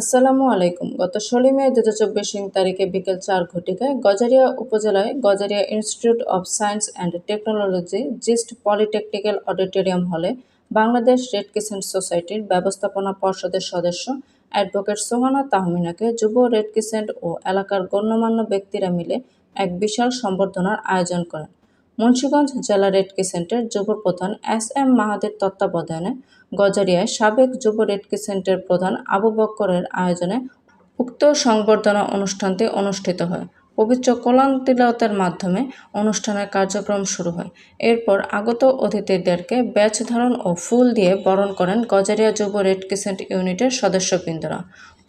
আসসালামু আলাইকুম। গত ষোলোই মে দু হাজার চব্বিশ তারিখে বিকেল চার ঘটিকায় গজারিয়া উপজেলায় Gazaria institute of science and technology GIST polytechnical auditorium হলে বাংলাদেশ রেড ক্রিসেন্ট সোসাইটির ব্যবস্থাপনা পর্ষদের সদস্য অ্যাডভোকেট সোহানা তাহমিনাকে যুব রেড ক্রিসেন্ট ও এলাকার গণ্যমান্য ব্যক্তিরা মিলে এক বিশাল সম্বর্ধনার আয়োজন করেন। মুন্সিগঞ্জ জেলা রেড ক্রিসেন্টের যুব প্রধান এস এম মাহাদির তত্ত্বাবধানে গজারিয়ায় সাবেক যুব রেড ক্রিসেন্টের প্রধান আবু বক্করের আয়োজনে উক্ত সংবর্ধনা অনুষ্ঠানটি অনুষ্ঠিত হয়। পবিত্র কোরআন তিলাওয়াতের মাধ্যমে অনুষ্ঠানের কার্যক্রম শুরু হয়। এরপর আগত অতিথিদেরকে ব্যাচ ধারণ ও ফুল দিয়ে বরণ করেন গজারিয়া যুব রেড ক্রিসেন্ট ইউনিটের সদস্যবৃন্দরা।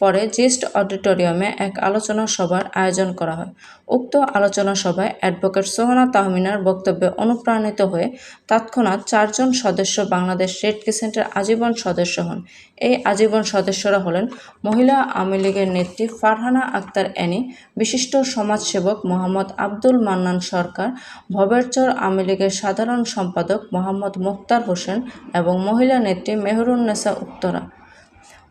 পরে জিস্ট অডিটোরিয়ামে এক আলোচনা সভার আয়োজন করা হয়। উক্ত আলোচনা সভায় অ্যাডভোকেট সোহানা তাহমিনার বক্তব্যে অনুপ্রাণিত হয়ে তৎক্ষণাৎ চারজন সদস্য বাংলাদেশ রেড ক্রিসেন্টের আজীবন সদস্য হন। এই আজীবন সদস্যরা হলেন মহিলা আওয়ামী লীগের নেত্রী ফারহানা আক্তার অ্যানি, বিশিষ্ট সমাজসেবক মোহাম্মদ আব্দুল মান্নান সরকার, ভবেরচর আওয়ামী লীগের সাধারণ সম্পাদক মোহাম্মদ মুক্তার হোসেন এবং মহিলা নেত্রী মেহরুন্নেসা উত্তরা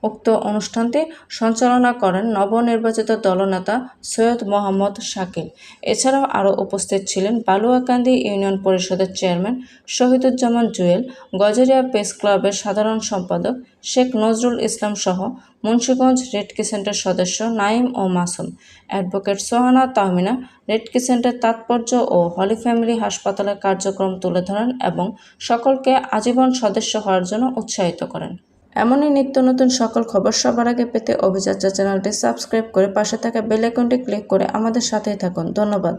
উক্ত অনুষ্ঠানটি সঞ্চালনা করেন নবনির্বাচিত দলনেতা সৈয়দ মোহাম্মদ শাকিল। এছাড়াও আরও উপস্থিত ছিলেন বালুয়াকান্দি ইউনিয়ন পরিষদের চেয়ারম্যান শহীদুজ্জামান জুয়েল, গজারিয়া প্রেস ক্লাবের সাধারণ সম্পাদক শেখ নজরুল ইসলাম সহ মুন্সীগঞ্জ রেড কিসেন্টের সদস্য নাইম ও মাসুম। অ্যাডভোকেট সোহানা তাহমিনা রেড কিসেন্টের তাৎপর্য ও হলি ফ্যামিলি হাসপাতালের কার্যক্রম তুলে ধরেন এবং সকলকে আজীবন সদস্য হওয়ার জন্য উৎসাহিত করেন। এমনই নিত্য নতুন সকল খবর সবার আগে পেতে অভিযাত্রা চ্যানেলটি সাবস্ক্রাইব করে পাশে থাকা বেল আইকনটি ক্লিক করে আমাদের সাথেই থাকুন। ধন্যবাদ।